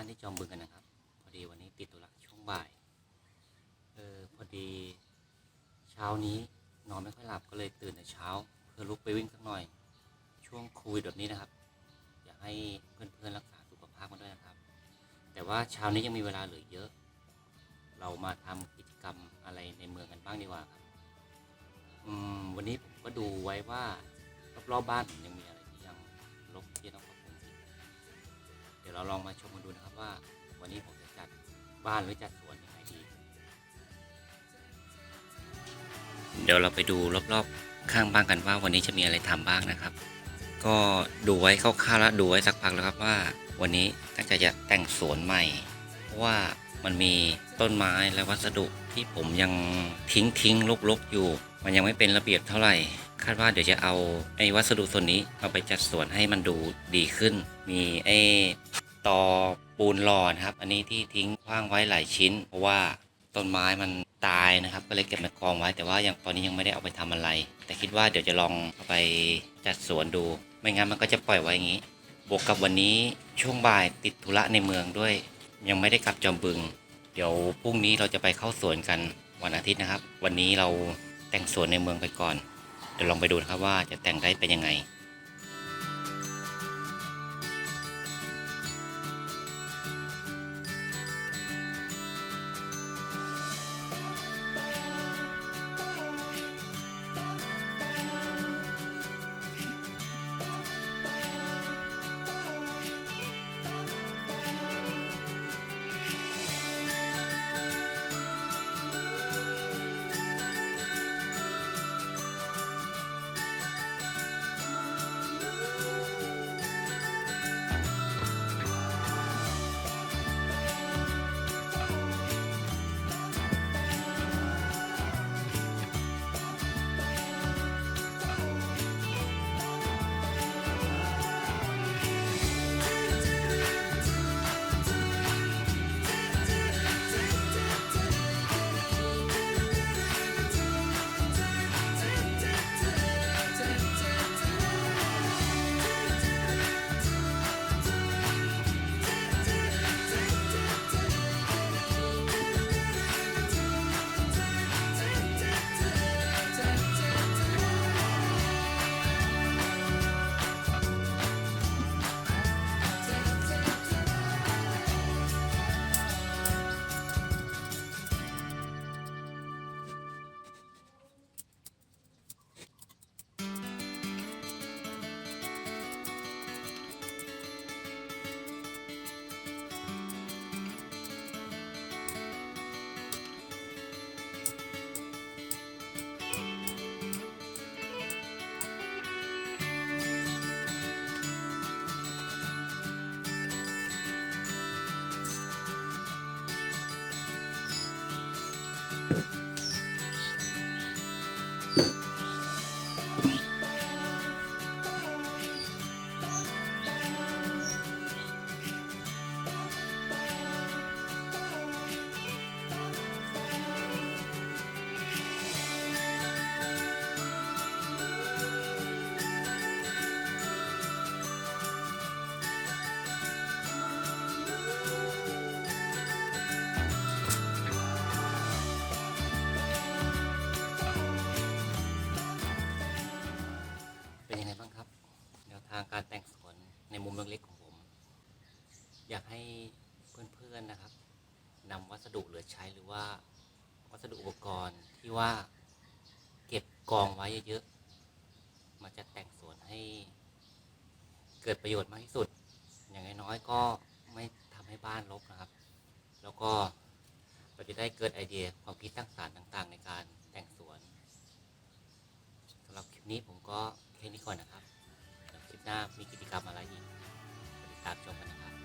านที่จอมบึงกันนะครับ พอดีวันนี้ติดธุระช่วงบ่าย เออพอดีเช้านี้นอนไม่ค่อยหลับก็เลยตื่นแต่เช้า เพื่อลุกไปวิ่งสักหน่อย ช่วงโควิดแบบนี้นะครับ อยากให้เพื่อนๆรักษาสุขภาพกันด้วยนะครับ แต่ว่าเช้านี้ยังมีเวลาเหลือเยอะ เรามาทำกิจกรรมอะไรในเมืองกันบ้างดีกว่าครับ อืมวันนี้ผมก็ดูไว้ว่ารอบๆบ้านผมยังมี เราลองมาชมกันดูนะครับว่า วันนี้ผมจะจัดบ้านหรือจัดสวนยังไงดี เดี๋ยวเราไปดูรอบๆข้างบ้านกันว่าวันนี้จะมีอะไรทำบ้างนะครับ ก็ดูไว้คร่าวๆแล้วดูไว้สักพักแล้วครับว่า วันนี้ตั้งใจจะแต่งสวนใหม่เพราะว่ามันมีต้นไม้และวัสดุที่ผมยังทิ้งทิ้งลกๆอยู่ มันยังไม่เป็นระเบียบเท่าไหร่ คาดว่าเดี๋ยวจะเอาไอ้วัสดุส่วนนี้เอาไปจัดสวนให้มันดูดีขึ้น มีไอ้ ตอปูนหล่อนะครับ อันนี้ที่ทิ้งขว้างไว้หลายชิ้น เพราะว่าต้นไม้มันตายนะครับ ก็เลยเก็บมากองไว้ แต่ว่ายังตอนนี้ยังไม่ได้เอาไปทำอะไร แต่คิดว่าเดี๋ยวจะลองเอาไปจัดสวนดู ไม่งั้นมันก็จะปล่อยไว้อย่างนี้ บวกกับวันนี้ช่วงบ่ายติดธุระในเมืองด้วย ยังไม่ได้กลับจอมบึง เดี๋ยวพรุ่งนี้เราจะไปเข้าสวนกันวันอาทิตย์นะครับ วันนี้เราแต่งสวนในเมืองไปก่อน เดี๋ยวลองไปดูนะครับว่าจะแต่งได้เป็นยังไง บ้างครับแนวทางการแต่งสวนในมุมเล็กๆของผม อยากให้เพื่อนๆนะครับนำวัสดุเหลือใช้หรือว่าวัสดุอุปกรณ์ที่ว่าเก็บกองไว้เยอะๆมาจัดแต่งสวนให้เกิดประโยชน์มากที่สุด อย่างน้อยๆก็ไม่ทำให้บ้านรกนะครับ แล้วก็เราจะได้เกิดไอเดียความคิดสร้างสรรค์ต่างๆ ในการแต่งสวนสำหรับคลิปนี้ผมก็ แค่นี้ก่อนนะครับคลิปหน้ามีกิจกรรมอะไรอีกติดตามชมกันนะครับ